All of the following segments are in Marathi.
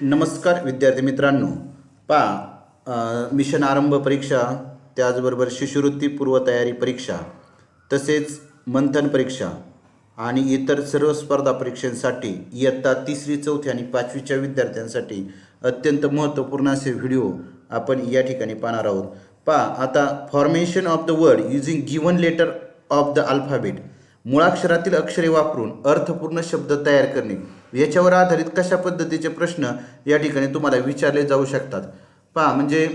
नमस्कार विद्यार्थी मित्रांनो. पा मिशन आरंभ परीक्षा त्याचबरोबर शिष्यवृत्ती पूर्वतयारी परीक्षा तसेच मंथन परीक्षा आणि इतर सर्व स्पर्धा परीक्षांसाठी इयत्ता तिसरी चौथी आणि पाचवीच्या विद्यार्थ्यांसाठी अत्यंत महत्त्वपूर्ण असे व्हिडिओ आपण या ठिकाणी पाहणार आहोत. पा आता formation of the word using given letter of the alphabet मुळाक्षरातील अक्षरे वापरून अर्थपूर्ण शब्द तयार करणे. याच्यावर आधारित कशा पद्धतीचे प्रश्न या ठिकाणी तुम्हाला विचारले जाऊ शकतात. पहा म्हणजे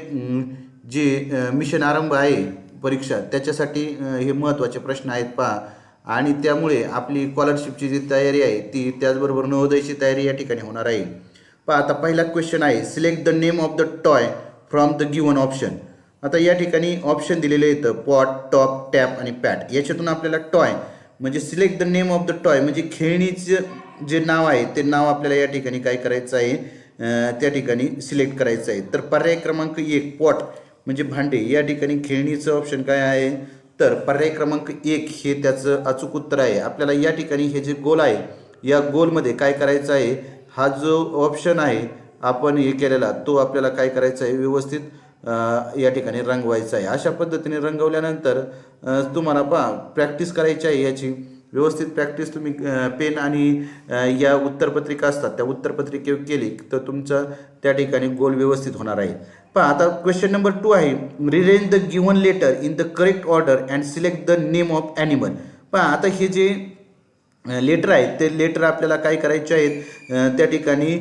जे मिशन आरंभ आहे परीक्षा त्याच्यासाठी हे महत्त्वाचे प्रश्न आहेत पहा. आणि त्यामुळे आपली स्कॉलरशिपची जी तयारी आहे ती त्याचबरोबर नवोदयची तयारी या ठिकाणी होणार आहे. पहा आता पहिला क्वेश्चन आहे select the name of the toy from the given option आता या ठिकाणी ऑप्शन दिलेले येतं पॉट टॉप टॅप आणि पॅट याच्यातून आपल्याला टॉय म्हणजे select the name of the toy म्हणजे खेळणीचं जे नाव आहे ते नाव आपल्याला या ठिकाणी काय करायचं आहे त्या ठिकाणी सिलेक्ट करायचं आहे. तर पर्याय क्रमांक एक पॉट म्हणजे भांडे या ठिकाणी खेळणीचं ऑप्शन काय आहे? तर पर्याय क्रमांक एक हे त्याचं अचूक उत्तर आहे. आपल्याला या ठिकाणी हे जे गोल आहे या गोलमध्ये काय करायचं आहे? हा जो ऑप्शन आहे आपण हे केलेला तो आपल्याला काय करायचा आहे? व्यवस्थित या ठिकाणी रंगवायचा आहे. अशा पद्धतीने रंगवल्यानंतर तुम्हाला पहा प्रॅक्टिस करायची आहे याची. व्यवस्थित प्रॅक्टिस तुम्ही पेन आणि या उत्तरपत्रिका असतात त्या उत्तरपत्रिकेवर केली तर तुमचं त्या ठिकाणी गोल व्यवस्थित होणार आहे. पहा आता क्वेश्चन नंबर टू आहे. Rearrange the given letter in the correct order and select the name of animal पहा आता हे जे लेटर आहेत ते लेटर आपल्याला काय करायचे आहेत त्या ठिकाणी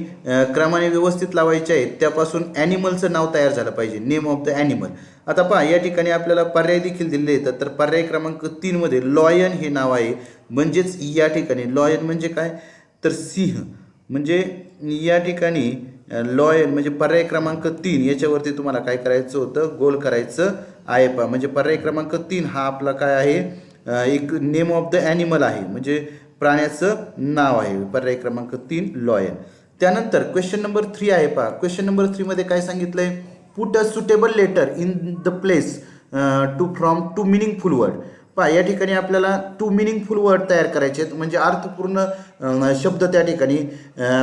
क्रमाने व्यवस्थित लावायचे आहेत त्यापासून ॲनिमलचं नाव तयार झालं पाहिजे नेम ऑफ द ॲनिमल आता पहा या ठिकाणी आपल्याला पर्याय देखील दिलेले येतात तर पर्याय क्रमांक तीनमध्ये लॉयन हे नाव आहे. म्हणजेच या ठिकाणी लॉयन म्हणजे काय? तर सिंह. म्हणजे या ठिकाणी लॉयन म्हणजे पर्याय क्रमांक तीन याच्यावरती तुम्हाला काय करायचं होतं? गोल करायचं आहे पहा. म्हणजे पर्याय क्रमांक तीन हा आपला काय आहे? एक नेम ऑफ द ॲनिमल आहे. म्हणजे प्राण्याचं नाव आहे. पर्याय क्रमांक तीन लॉयन. त्यानंतर क्वेश्चन नंबर थ्री आहे पहा. क्वेश्चन नंबर थ्रीमध्ये काय सांगितलं आहे put a suitable letter in the place to from to meaningful word पहा या ठिकाणी आपल्याला टू मिनिंगफुल वर्ड तयार करायचे आहेत. म्हणजे अर्थपूर्ण शब्द त्या ठिकाणी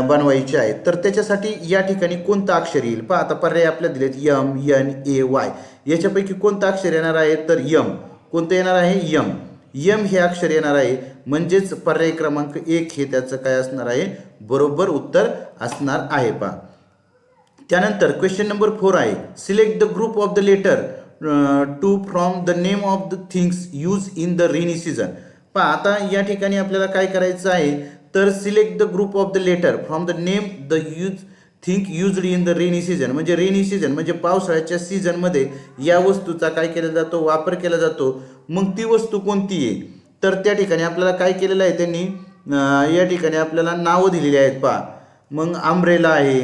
बनवायचे आहेत. तर त्याच्यासाठी या ठिकाणी कोणतं अक्षर येईल? पहा आता पर्याय आपल्याला दिलेत. यम यन ए वाय याच्यापैकी कोणतं अक्षर येणार आहे? तर यम कोणतं येणार आहे? यम यम हे अक्षर येणार आहे. म्हणजेच पर्याय क्रमांक एक हे त्याचं काय असणार आहे? बरोबर उत्तर असणार आहे पहा. त्यानंतर क्वेश्चन नंबर फोर आहे. Select the group of the letter to from the name of the things use in the rainy season पहा आता या ठिकाणी आपल्याला काय करायचं आहे? तर select the group of the letter from the name the use think used in the rainy season म्हणजे रेनी सीझन म्हणजे पावसाळ्याच्या सीझनमध्ये या वस्तूचा काय केला जातो? वापर केला जातो. मग ती वस्तू कोणती आहे? तर त्या ठिकाणी आपल्याला काय केलेलं आहे त्यांनी? या ठिकाणी आपल्याला नावं दिलेली आहेत पहा. मग आंब्रेला आहे.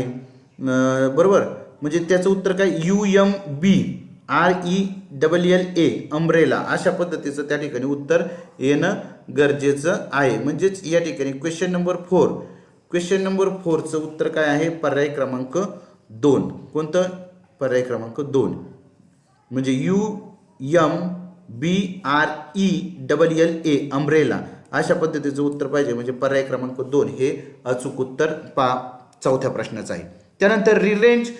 बरोबर? म्हणजे त्याचं उत्तर काय? U M B R E double L A umbrella अशा पद्धतीचं त्या ठिकाणी उत्तर येणं गरजेचं आहे. म्हणजेच या ठिकाणी question number four question number फोरचं उत्तर काय आहे? पर्याय क्रमांक दोन. कोणतं? पर्याय क्रमांक दोन. म्हणजे U M B R E double L A umbrella अशा पद्धतीचं उत्तर पाहिजे. म्हणजे पर्याय क्रमांक दोन हे अचूक उत्तर पा चौथ्या प्रश्नाचं आहे. त्यानंतर rearrange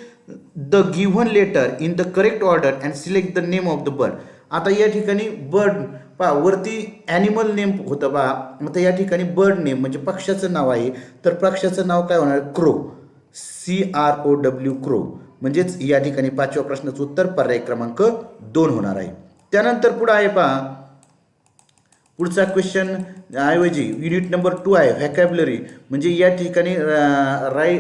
the given letter in the correct order and select the name of the bird आता या ठिकाणी बर्ड पा वरती ॲनिमल नेम होतं बा. आता या ठिकाणी बर्ड नेम म्हणजे पक्षाचं नाव आहे. तर पक्षाचं नाव काय होणार? Crow C R O W crow म्हणजेच या ठिकाणी पाचव्या प्रश्नाचं उत्तर पर्याय क्रमांक दोन होणार आहे. त्यानंतर पुढं आहे पहा. पुढचा क्वेश्चन ऐवजी युनिट नंबर टू आहे व्हॅकॅबलरी म्हणजे या ठिकाणी Rai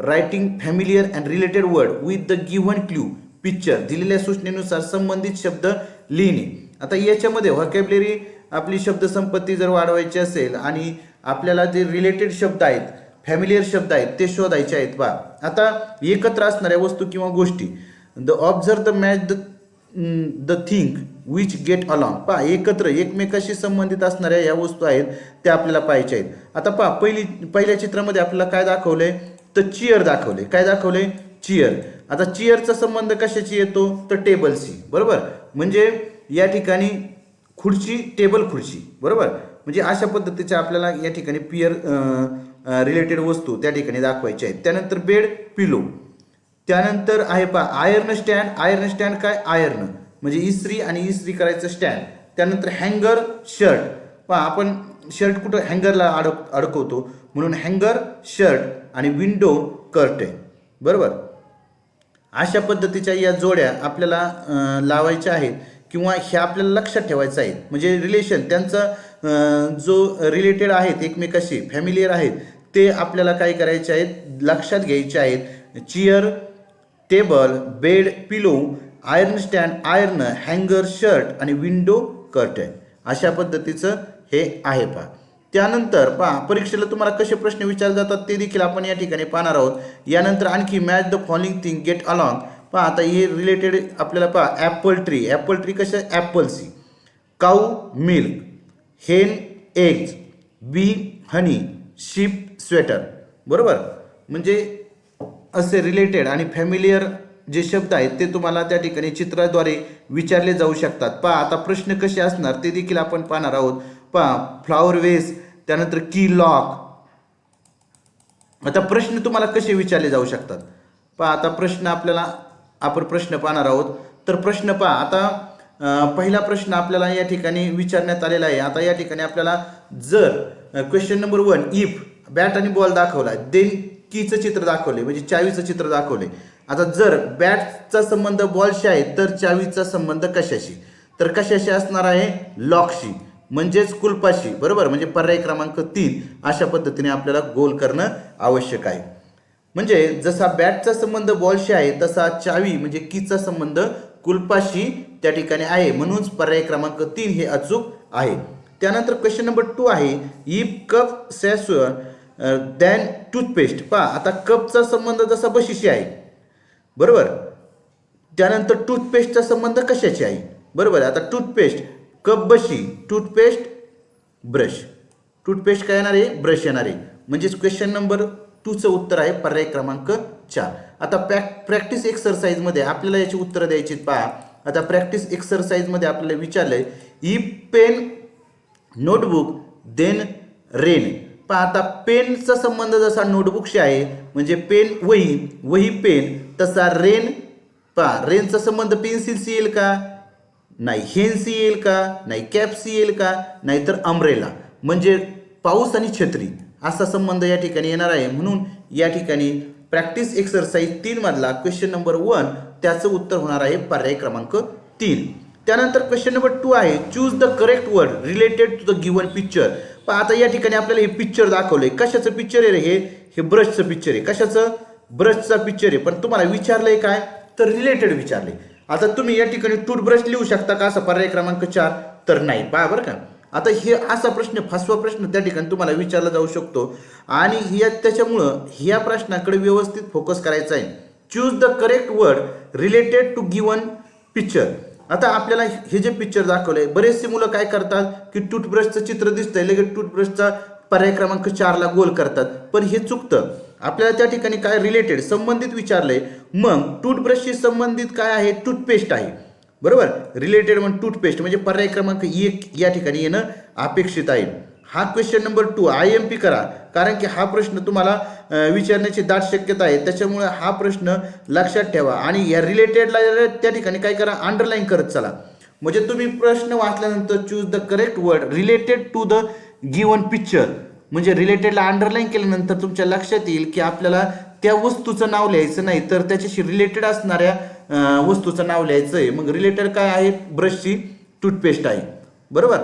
writing familiar and related word with the given clue picture दिलेल्या सूचनेनुसार संबंधित शब्द लिहिणे. आता याच्यामध्ये व्हॉकॅबलरी आपली शब्दसंपत्ती जर वाढवायची असेल आणि आपल्याला जे रिलेटेड शब्द आहेत फॅमिलियर शब्द आहेत ते शोधायचे आहेत पहा आता एकत्र असणाऱ्या वस्तू किंवा गोष्टी. The observe the match the the think which get along पहा एकत्र एकमेकाशी संबंधित असणाऱ्या या वस्तू आहेत त्या आपल्याला पाहायच्या आहेत. आता पहा पहिली पहिल्या चित्रामध्ये आपल्याला काय दाखवलंय? तर चिअर दाखवले काय दाखवले चिअर आता चिअरचा संबंध कशाची येतो? तर टेबलशी बरोबर? म्हणजे या ठिकाणी खुर्ची टेबल खुर्ची बरोबर? म्हणजे अशा पद्धतीच्या आपल्याला या ठिकाणी पियर रिलेटेड वस्तू त्या ठिकाणी दाखवायच्या आहेत. त्यानंतर बेड पिलो त्यानंतर आहे पा आयर्न स्टँड आयर्न स्टँड काय? आयर्न म्हणजे इस्त्री आणि इस्त्री करायचं स्टँड त्यानंतर हँगर शर्ट पहा आपण शर्ट कुठं हँगरला अडक अडकवतो? म्हणून हँगर शर्ट आणि विंडो कर्टेन बरोबर? अशा पद्धतीच्या या जोड्या आपल्याला लावायच्या आहेत. किंवा ह्या आपल्याला लक्षात ठेवायचं आहे. म्हणजे रिलेशन त्यांचा जो रिलेटेड आहेत एकमेकाशी फॅमिलियर आहेत ते आपल्याला काय करायचे आहेत? लक्षात घ्यायचे आहेत. Chair table bed pillow iron stand iron हँगर शर्ट आणि विंडो कर्टन अशा पद्धतीचं हे आहे पहा. त्यानंतर पहा परीक्षेला तुम्हाला कसे प्रश्न विचारले जातात ते देखील आपण या ठिकाणी पाहणार आहोत. यानंतर आणखी match the following thing get along पहा आता हे रिलेटेड आपल्याला पहा ॲपल ट्री ॲपल ट्री कसं apple see cow milk hen eggs bee honey sheep sweater बरोबर? म्हणजे असे रिलेटेड आणि फॅमिलियर जे शब्द आहेत ते तुम्हाला त्या ठिकाणी चित्राद्वारे विचारले जाऊ शकतात. पहा आता प्रश्न कसे असणार ते देखील आपण पाहणार आहोत. पहा फ्लॉवर वेस त्यानंतर की लॉक आता प्रश्न तुम्हाला कसे विचारले जाऊ शकतात? पहा आता प्रश्न आपल्याला आपण प्रश्न पाहणार आहोत. तर प्रश्न पहा आता पहिला प्रश्न आपल्याला या ठिकाणी विचारण्यात आलेला आहे. आता या ठिकाणी आपल्याला जर question number one if bat आणि बॉल दाखवला देन कीचं चित्र दाखवले म्हणजे चावीचं चित्र दाखवले आता जर बॅटचा संबंध बॉलशी आहे तर चावीचा संबंध कशाशी? तर कशाशी असणार आहे? लॉकशी म्हणजेच कुलपाशी बरोबर? म्हणजे पर्याय क्रमांक तीन अशा पद्धतीने आपल्याला गोल करणं आवश्यक आहे. म्हणजे जसा बॅटचा संबंध बॉलशी आहे तसा चावी म्हणजे कीचा संबंध कुलपाशी त्या ठिकाणी आहे. म्हणूनच पर्याय क्रमांक तीन हे अचूक आहे. त्यानंतर क्वेश्चन नंबर टू आहे if cup saucer then toothpaste पहा आता कपचा संबंध जसा बशीशी आहे बरोबर? त्यानंतर टूथपेस्टचा संबंध कशाची आहे? बरोबर? आता टूथपेस्ट कप बशी टूथपेस्ट ब्रश टूथपेस्ट काय येणार आहे? ब्रश येणार आहे. म्हणजेच क्वेश्चन नंबर टूचं उत्तर आहे पर्याय क्रमांक चार. आता प्रॅक प्रॅक्टिस एक्सरसाइजमध्ये आपल्याला याची उत्तरं द्यायची पहा. आता प्रॅक्टिस एक्सरसाइजमध्ये आपल्याला विचारलंय E pen notebook then rain पण आता पेनचा संबंध जसा नोटबुकशी आहे म्हणजे पेन वही वही पेन तसा रेन पहा रेनचा संबंध पेन्सिलशी येईल का? नाही हेन्सी येईल का? नाही कॅपसी येईल का? नाहीतर अम्ब्रेला म्हणजे पाऊस आणि छत्री. असा संबंध या ठिकाणी येणार आहे. म्हणून या ठिकाणी प्रॅक्टिस एक्सरसाइज तीन मधला क्वेश्चन नंबर वन त्याचं उत्तर होणार आहे पर्याय क्रमांक तीन. त्यानंतर क्वेश्चन नंबर टू आहे choose the correct word related to the given picture पण आता या ठिकाणी आपल्याला हे पिक्चर दाखवलंय. कशाचं पिक्चर आहे रे हे? हे ब्रशचं पिक्चर आहे. कशाचं? ब्रशचा पिक्चर आहे. पण तुम्हाला विचारलंय काय? तर रिलेटेड विचारले आता तुम्ही या ठिकाणी टूथब्रश लिहू शकता का? असा पर्याय क्रमांक चार. तर नाही. पहा बरं का. आता हे असा प्रश्न फसवा प्रश्न त्या ठिकाणी तुम्हाला विचारला जाऊ शकतो. आणि ह्या त्याच्यामुळं ह्या प्रश्नाकडे व्यवस्थित फोकस करायचा आहे. Choose the correct word related to given picture आता आपल्याला हे जे पिक्चर दाखवलं आहे बरेचसे मुलं काय करतात की टूथब्रशचं चित्र दिसतंय लगेच टूथब्रशचा पर्याय क्रमांक चारला गोल करतात. पण हे चुकतं. आपल्याला त्या ठिकाणी काय रिलेटेड संबंधित विचारलंय. मग टूथब्रशशी संबंधित काय आहे? टूथपेस्ट आहे. बरोबर? रिलेटेड म्हणून टूथपेस्ट म्हणजे पर्याय क्रमांक एक या ठिकाणी येणं अपेक्षित आहे. हा question number two I M P करा. कारण की हा प्रश्न तुम्हाला विचारण्याची दाट शक्यता आहे. त्याच्यामुळे हा प्रश्न लक्षात ठेवा. आणि या रिलेटेडला त्या ठिकाणी काय करा अंडरलाईन करत चला. म्हणजे तुम्ही प्रश्न वाचल्यानंतर choose the correct word related to the given picture म्हणजे रिलेटेडला अंडरलाईन केल्यानंतर तुमच्या लक्षात येईल की आपल्याला त्या वस्तूचं नाव लिहायचं नाही. तर त्याच्याशी रिलेटेड असणाऱ्या वस्तूचं नाव लिहायचं आहे. मग रिलेटेड काय आहे? ब्रशची टूथपेस्ट आहे. बरोबर?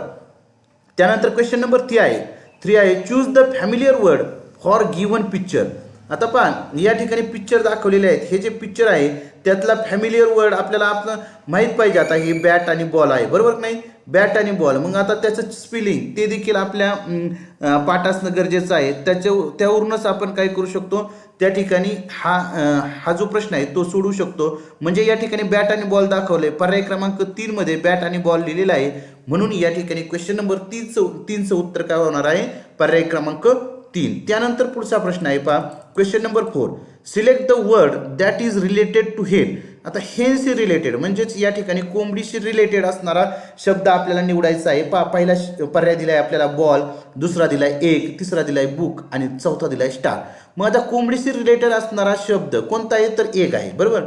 त्यानंतर क्वेश्चन नंबर थ्री आहे. थ्री आहे choose the familiar word for given picture आता पहा या ठिकाणी पिक्चर दाखवलेले आहेत. हे जे पिक्चर आहे त्यातला फॅमिलियर वर्ड आपल्याला आपलं माहीत पाहिजे. आता हे बॅट आणि बॉल आहे. बरोबर नाही? बॅट आणि बॉल मग आता त्याचं स्पेलिंग ते देखील आपल्या पाठ असणं गरजेचं आहे. त्याच्या त्यावरूनच आपण काय करू शकतो? त्या ठिकाणी हा हा जो प्रश्न आहे तो सोडू शकतो. म्हणजे या ठिकाणी बॅट आणि बॉल दाखवले. पर्याय क्रमांक तीनमध्ये बॅट आणि बॉल लिहिलेला आहे. म्हणून या ठिकाणी क्वेश्चन नंबर तीनचं तीनचं उत्तर काय होणार आहे? पर्याय क्रमांक तीन. त्यानंतर पुढचा प्रश्न आहे पहा. Question number four select the word that is related to head आता हेनशी रिलेटेड म्हणजेच या ठिकाणी कोंबडीशी रिलेटेड असणारा शब्द आपल्याला निवडायचा आहे. पा पहिला श- पर्याय दिलाय आपल्याला बॉल दुसरा दिलाय एक तिसरा दिलाय बुक आणि चौथा दिलाय स्टार मग आता कोंबडीशी रिलेटेड असणारा शब्द कोणता आहे? तर एक आहे. बरोबर?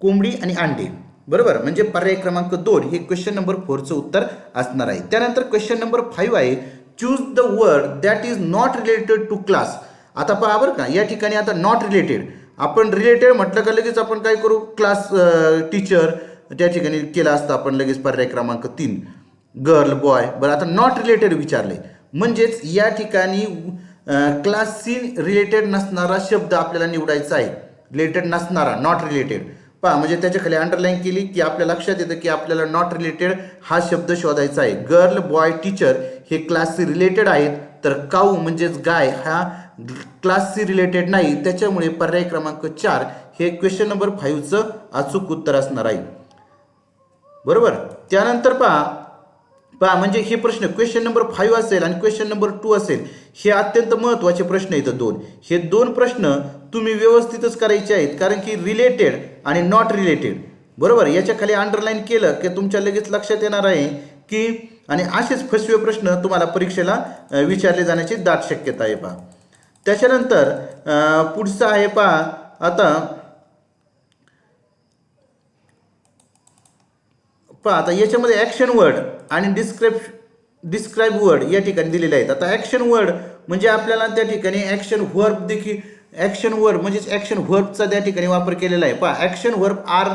कोंबडी आणि अंडे. बरोबर? म्हणजे पर्याय क्रमांक दोन हे क्वेश्चन नंबर फोरचं उत्तर असणार आहे. त्यानंतर क्वेश्चन नंबर फाईव्ह आहे. Choose the word that is not related to class आता पहा बरं का या ठिकाणी आता नॉट रिलेटेड आपण रिलेटेड म्हटलं का लगेच आपण काय करू? क्लास टीचर त्या ठिकाणी केला असता आपण लगेच पर्याय क्रमांक तीन. गर्ल बॉय बरं आता नॉट रिलेटेड विचारले. म्हणजेच या ठिकाणी क्लासशी रिलेटेड नसणारा शब्द आपल्याला निवडायचा आहे. रिलेटेड नसणारा नॉट रिलेटेड पहा म्हणजे त्याच्याखाली अंडरलाईन केली की आपल्या लक्षात येतं की आपल्याला नॉट रिलेटेड हा शब्द शोधायचा आहे. गर्ल बॉय टीचर हे क्लासशी रिलेटेड आहेत तर काऊ म्हणजेच गाय हा क्लासशी रिलेटेड नाही त्याच्यामुळे पर्याय क्रमांक चार हे क्वेश्चन नंबर फाईव्हचं अचूक उत्तर असणार आहे. बरोबर? त्यानंतर पहा पहा म्हणजे हे प्रश्न क्वेश्चन नंबर फाईव्ह असेल आणि क्वेश्चन नंबर टू असेल हे अत्यंत महत्त्वाचे प्रश्न आहेत दोन. हे दोन प्रश्न तुम्ही व्यवस्थितच करायचे आहेत कारण की रिलेटेड आणि नॉट रिलेटेड बरोबर? याच्या खाली अंडरलाईन केलं की तुमच्या लगेच लक्षात येणार आहे की आणि असेच फसवे प्रश्न तुम्हाला परीक्षेला विचारले जाण्याची दाट शक्यता आहे पहा. त्याच्यानंतर पुढचं आहे पहा आता पहा आता याच्यामध्ये ॲक्शन वर्ड आणि डिस्क्रिप डिस्क्राईब वर्ड या ठिकाणी दिलेले आहेत. आता ॲक्शन वर्ड म्हणजे आपल्याला त्या ठिकाणी ॲक्शन व्हर्ब देखील ॲक्शन वर्ब म्हणजेच ॲक्शन व्हर्बचा त्या ठिकाणी वापर केलेला आहे. पहा action verb are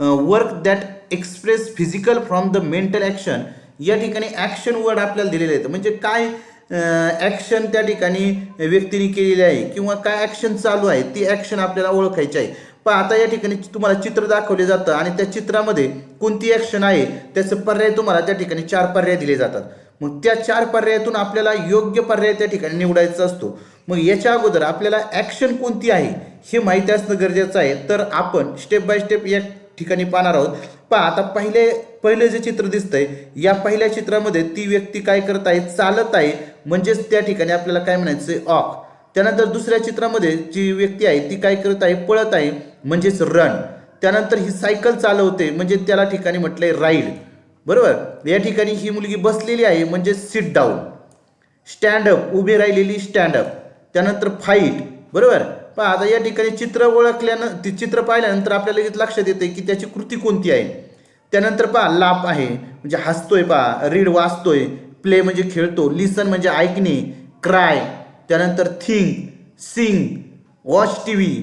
work that express physical from the mental action या ठिकाणी ॲक्शन वर्ड आपल्याला दिलेले आहेत. म्हणजे काय ॲक्शन त्या ठिकाणी व्यक्तीने केलेली आहे किंवा काय ॲक्शन चालू आहे ती ॲक्शन आपल्याला ओळखायची आहे. पण आता या ठिकाणी तुम्हाला चित्र दाखवले जातं आणि त्या चित्रामध्ये कोणती ॲक्शन आहे त्याचं पर्याय तुम्हाला त्या ठिकाणी चार पर्याय दिले जातात. मग त्या चार पर्यायातून आपल्याला योग्य पर्याय त्या ठिकाणी निवडायचा असतो. मग याच्या अगोदर आपल्याला ॲक्शन कोणती आहे हे माहिती असणं गरजेचं आहे. तर आपण स्टेप बाय स्टेप या ठिकाणी पाहणार आहोत. पहा आता पहिले पहिले जे चित्र दिसतंय या पहिल्या चित्रामध्ये ती व्यक्ती काय करत आहे चालत आहे. म्हणजेच त्या ठिकाणी आपल्याला काय म्हणायचं ऑक त्यानंतर दुसऱ्या चित्रामध्ये जी व्यक्ती आहे ती काय करत आहे पळत आहे म्हणजेच रन त्यानंतर ही सायकल चालवते म्हणजे त्याला ठिकाणी म्हटलंय राईड बरोबर? या ठिकाणी ही मुलगी बसलेली आहे म्हणजे सिट डाऊन स्टँडअप उभी राहिलेली स्टँडअप त्यानंतर फाईट बरोबर? पहा आता या ठिकाणी चित्र ओळखल्यानं ती चित्र पाहिल्यानंतर आपल्याला लगेच लक्षात येते की त्याची कृती कोणती आहे? त्यानंतर पहा लाप आहे म्हणजे हसतोय पहा रीड वाचतोय प्ले म्हणजे खेळतो लिसन म्हणजे ऐकणे क्राय त्यानंतर think sing watch T V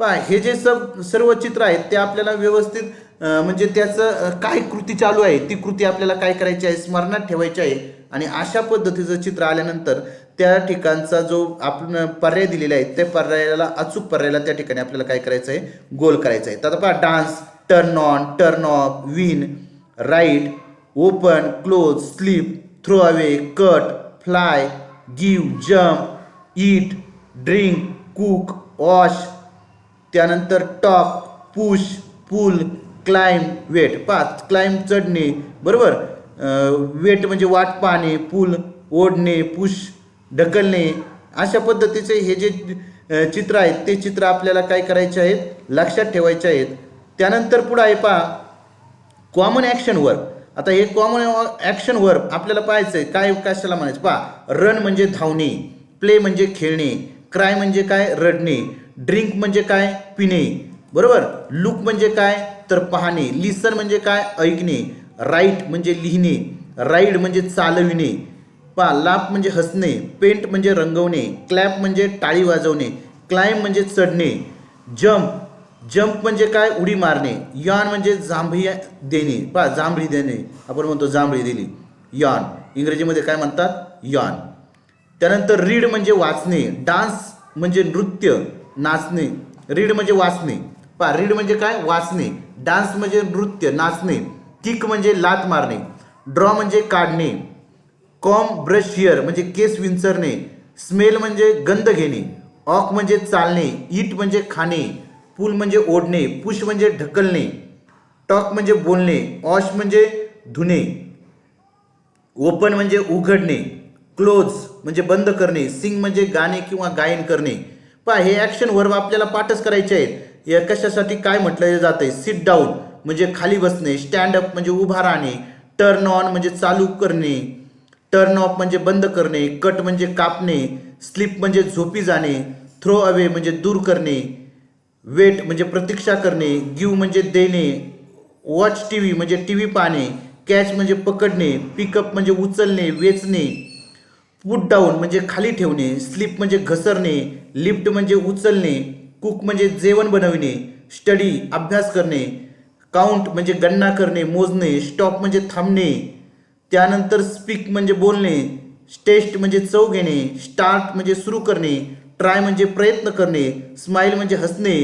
पहा हे जे सब सर्व चित्र आहेत ते आपल्याला व्यवस्थित म्हणजे त्याचं काय कृती चालू आहे ती कृती आपल्याला काय करायची आहे स्मरणात ठेवायची आहे. आणि अशा पद्धतीचं चित्र आल्यानंतर त्या ठिकाणचा जो आपण पर्याय दिलेला आहे त्या पर्यायाला अचूक पर्यायाला त्या ठिकाणी आपल्याला काय करायचं आहे? गोल करायचं आहे. तर आता पहा dance turn on turn off win write open close sleep throw away cut fly give jump eat drink cook wash त्यानंतर talk push pull climb wait. पाच क्लाइंब चढणे बरोबर? वेट म्हणजे वाट पाहणे पुल ओढणे पुश ढकलणे अशा पद्धतीचे हे जे चित्र आहेत ते चित्र आपल्याला काय करायचे आहेत लक्षात ठेवायचे आहेत. त्यानंतर पुढं आहे पहा कॉमन ॲक्शन वर्क आता हे कॉमन ॲक्शन वर्क आपल्याला पाहायचं आहे काय कशाला म्हणायचं? पहा रन म्हणजे धावणे प्ले म्हणजे खेळणे क्राय म्हणजे काय? रडणे ड्रिंक म्हणजे काय? पिणे बरोबर? लुक म्हणजे काय? तर पाहणे लिसन म्हणजे काय? ऐकणे राईट म्हणजे लिहिणे राईड म्हणजे चालविणे पहा लाप म्हणजे हसणे पेंट म्हणजे रंगवणे क्लॅप म्हणजे टाळी वाजवणे क्लाइम म्हणजे चढणे जम्प जम्प म्हणजे काय? उडी मारणे यॉन म्हणजे जांभळी देणे. पहा जांभळी देणे. आपण म्हणतो जांभळी दिली. यॉन. इंग्रजीमध्ये काय म्हणतात? यॉन. त्यानंतर रीड म्हणजे वाचणे डान्स म्हणजे नृत्य नाचणे. रीड म्हणजे वाचणे. पहा रीड म्हणजे काय? वाचणे. डान्स म्हणजे नृत्य नाचणे. किक म्हणजे लात मारणे. ड्रॉ म्हणजे काढणे. कॉम ब्रश हिअर म्हणजे केस विंचरणे. स्मेल म्हणजे गंध घेणे. ऑक म्हणजे चालणे. ईट म्हणजे खाणे. पूल म्हणजे ओढणे. पुश म्हणजे ढकलणे. टॉक म्हणजे बोलणे. ऑश म्हणजे धुणे. ओपन म्हणजे उघडणे. क्लोज म्हणजे बंद करणे. सिंग म्हणजे गाणे किंवा गायन करणे. पहा हे ॲक्शन वर्ब आपल्याला पाठच करायचे आहेत. या कशासाठी काय म्हटलं जातंय? सिट डाऊन म्हणजे खाली बसणे. स्टँड अप म्हणजे उभा राहणे. टर्न ऑन म्हणजे चालू करणे. टर्न ऑफ म्हणजे बंद करणे कट म्हणजे कापणे स्लिप म्हणजे झोपी जाणे थ्रो अवे म्हणजे दूर करणे वेट म्हणजे प्रतीक्षा करणे गिव म्हणजे देणे वॉच टी व्ही म्हणजे टी व्ही पाहणे कॅच म्हणजे पकडणे पिकअप म्हणजे उचलणे वेचणे पुट डाऊन म्हणजे खाली ठेवणे स्लिप म्हणजे घसरणे लिफ्ट म्हणजे उचलणे कुक म्हणजे जेवण बनविणे स्टडी अभ्यास करणे काउंट म्हणजे गणना करणे मोजणे स्टॉप म्हणजे थांबणे त्यानंतर स्पीक म्हणजे बोलणे टेस्ट म्हणजे चव घेणे स्टार्ट म्हणजे सुरू करणे ट्राय म्हणजे प्रयत्न करणे स्माईल म्हणजे हसणे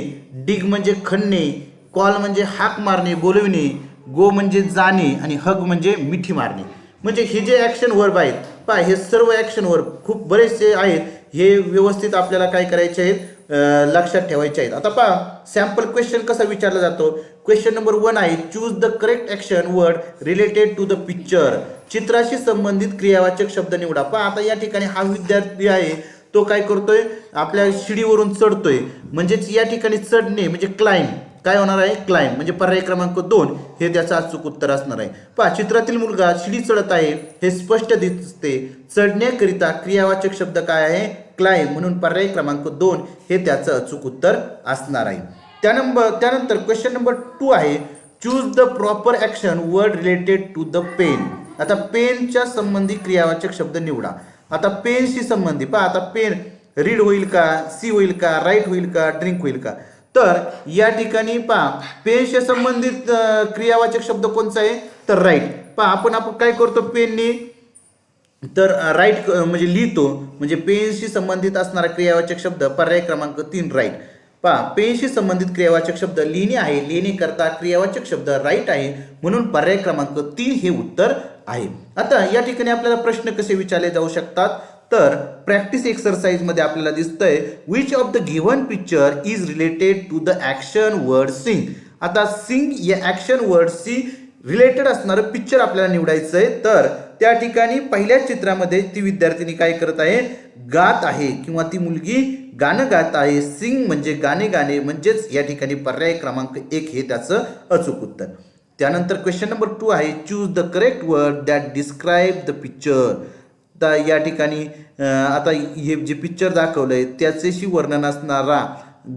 डिग म्हणजे खणणे कॉल म्हणजे हाक मारणे बोलविणे गो म्हणजे जाणे आणि हग म्हणजे मिठी मारणे. म्हणजे हे जे ॲक्शन वर्ब आहेत पहा हे सर्व ॲक्शन वर्ब खूप बरेचसे आहेत हे व्यवस्थित आपल्याला काय करायचे आहेत? लक्षात ठेवायचे आहेत. आता पहा सॅम्पल क्वेश्चन कसा विचारला जातो? क्वेश्चन नंबर वन आहे choose the correct action word related to the picture Chitrashi संबंधित क्रियावाचक शब्द निवडा. पहा आता या ठिकाणी हा विद्यार्थी आहे तो काय करतोय? आपल्या शिडीवरून चढतोय. म्हणजेच या ठिकाणी चढणे म्हणजे क्लाइम काय होणार आहे? क्लाइम म्हणजे पर्याय क्रमांक दोन. हे त्याचं अचूक उत्तर असणार आहे. पहा चित्रातील मुलगा शिडी चढत आहे. हे स्पष्ट दिसते. चढण्याकरिता क्रियावाचक शब्द काय आहे? क्लाय म्हणून पर्याय क्रमांक दोन हे त्याचं अचूक उत्तर असणार आहे. त्यानंबर त्यानंतर क्वेश्चन नंबर टू आहे choose the proper action word related to the pen आता पेनच्या संबंधी क्रियावाचक शब्द निवडा. आता पेनशी संबंधी पहा आता पेन रीड होईल का सी होईल का राईट होईल का ड्रिंक होईल का? तर या ठिकाणी पहा पेनशी संबंधित क्रियावाचक शब्द कोणचा आहे? तर राईट पहा आपण आपण काय करतो पेननी तर राईट म्हणजे लिहितो म्हणजे पेनशी संबंधित असणारा क्रियावाचक शब्द पर्याय क्रमांक तीन राईट पहा पेनशी संबंधित क्रियावाचक शब्द लिहिणे आहे लिहिणे करता क्रियावाचक शब्द राईट आहे म्हणून पर्याय क्रमांक तीन हे उत्तर आहे. आता या ठिकाणी आपल्याला प्रश्न कसे विचारले जाऊ शकतात? तर प्रॅक्टिस एक्सरसाइजमध्ये आपल्याला दिसतंय which of the given picture is related to the action word sing आता सिंग या ॲक्शन वर्डशी रिलेटेड असणारं पिक्चर आपल्याला निवडायचं आहे तर त्या ठिकाणी पहिल्याच चित्रामध्ये ती विद्यार्थिनी काय करत आहे? गात आहे किंवा ती मुलगी गाणं गात आहे. सिंग म्हणजे गाणे गाणे म्हणजेच या ठिकाणी पर्याय क्रमांक एक हे त्याचं अचूक उत्तर. त्यानंतर क्वेश्चन नंबर टू आहे. Choose the correct word that describe the picture तर या ठिकाणी आता हे जे पिक्चर दाखवलं आहे त्याच्याशी वर्णन असणारा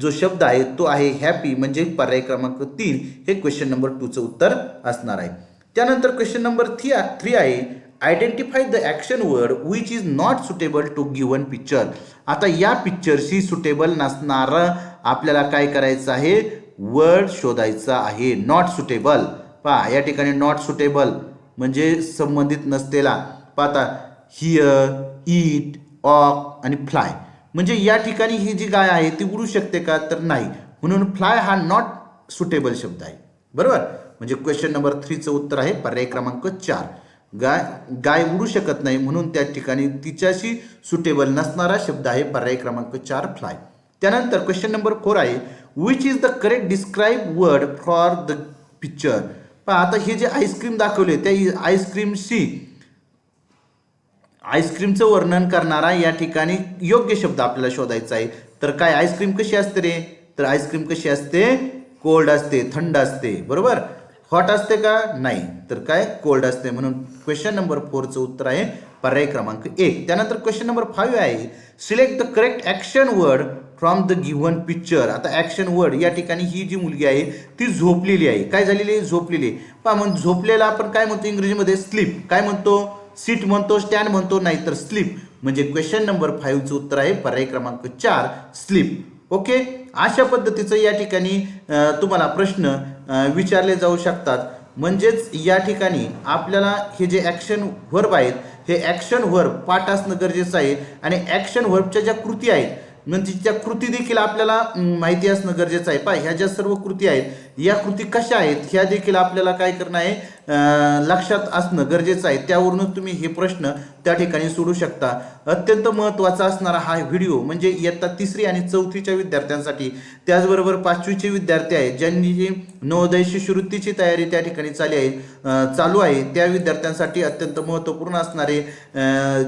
जो शब्द आहे तो आहे हॅपी म्हणजे पर्याय क्रमांक तीन हे क्वेश्चन नंबर टूचं उत्तर असणार आहे. त्यानंतर क्वेश्चन नंबर थ्री थ्री आहे. Identify the action word which is not suitable to given picture आता या पिक्चरशी सुटेबल नसणारं आपल्याला काय करायचं आहे? वर्ड शोधायचा आहे. नॉट सुटेबल पहा या ठिकाणी नॉट सुटेबल म्हणजे संबंधित नसलेला पाहता हिअर ईट ऑक आणि फ्लाय म्हणजे या ठिकाणी ही जी गाय आहे ती उडू शकते का? तर नाही. म्हणून फ्लाय हा नॉट सुटेबल शब्द आहे. बरोबर? म्हणजे क्वेश्चन नंबर थ्रीचं उत्तर आहे. पर्याय क्रमांक चार. गाय गाय उडू शकत नाही म्हणून त्या ठिकाणी तिच्याशी सुटेबल नसणारा शब्द आहे पर्याय क्रमांक चार फ्लाय त्यानंतर क्वेश्चन नंबर फोर आहे which is the correct describe word for the picture पहा आता हे जे आईस्क्रीम दाखवले त्या आईस्क्रीमशी आईस्क्रीमचं वर्णन करणारा या ठिकाणी योग्य शब्द आपल्याला शोधायचा आहे. तर काय आईस्क्रीम कशी असते रे? तर आईस्क्रीम कशी असते? कोल्ड असते थंड असते बरोबर? हॉट असते का? नाही. तर काय? कोल्ड असते म्हणून क्वेश्चन नंबर फोरचं उत्तर आहे पर्याय क्रमांक एक. त्यानंतर क्वेश्चन नंबर फाईव्ह आहे select the correct action word from the given picture आता ॲक्शन वर्ड या ठिकाणी ही जी मुलगी आहे ती झोपलेली आहे. काय झालेली? आहे झोपलेली आहे. पहा मग झोपलेला आपण काय म्हणतो इंग्रजीमध्ये? स्लीप. काय म्हणतो? सीट म्हणतो स्टँड म्हणतो नाही तर स्लीप. म्हणजे क्वेश्चन नंबर फाईव्हचं उत्तर आहे पर्याय क्रमांक चार स्लीप. ओके? अशा पद्धतीचं या ठिकाणी तुम्हाला प्रश्न विचारले जाऊ शकतात. म्हणजेच या ठिकाणी आपल्याला हे जे ॲक्शन व्हर्ब आहेत हे ॲक्शन व्हर्ब पाठ असणं गरजेचं आहे आणि ॲक्शन व्हर्बच्या ज्या कृती आहेत म्हणजे त्या कृती देखील आपल्याला माहिती असणं गरजेचं आहे. पहा ह्या ज्या सर्व कृती आहेत या कृती कशा आहेत ह्या देखील आपल्याला काय करणं आहे लक्षात असणं गरजेचं आहे. त्यावरूनच तुम्ही हे प्रश्न त्या ठिकाणी सोडू शकता. अत्यंत महत्त्वाचा असणारा हा व्हिडिओ म्हणजे इयत्ता तिसरी आणि चौथीच्या विद्यार्थ्यांसाठी. त्याचबरोबर पाचवीचे विद्यार्थी आहेत ज्यांनी जी नवोदय शिष्यवृत्तीची तयारी त्या ठिकाणी चाली आहे चालू आहे. त्या विद्यार्थ्यांसाठी अत्यंत महत्त्वपूर्ण असणारे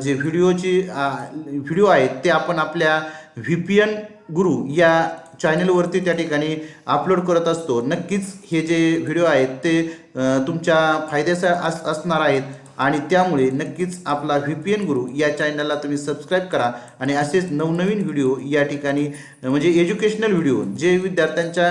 जे व्हिडिओची व्हिडिओ आहेत ते आपण आपल्या व्ही पी एन गुरु या चॅनलवरती त्या ठिकाणी अपलोड करत असतो. नक्कीच हे जे व्हिडिओ आहेत ते तुमच्या फायद्याचा अस असणार आहेत. आणि त्यामुळे नक्कीच आपला व्ही पी एन गुरु या चॅनलला तुम्ही सबस्क्राईब करा. आणि असेच नवनवीन व्हिडिओ या ठिकाणी म्हणजे एज्युकेशनल व्हिडिओ जे विद्यार्थ्यांच्या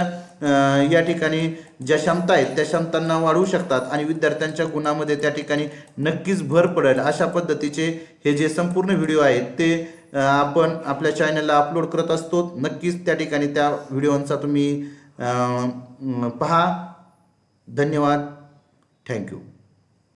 या ठिकाणी ज्या क्षमता आहेत त्या क्षमतांना वाढवू शकतात आणि विद्यार्थ्यांच्या गुणामध्ये त्या ठिकाणी नक्कीच भर पडेल. अशा पद्धतीचे हे जे संपूर्ण व्हिडिओ आहेत ते आपण आपल्या चॅनलला अपलोड करत असतो. नक्कीच त्या ठिकाणी त्या व्हिडिओंचा तुम्ही पहा. धन्यवाद. थँक्यू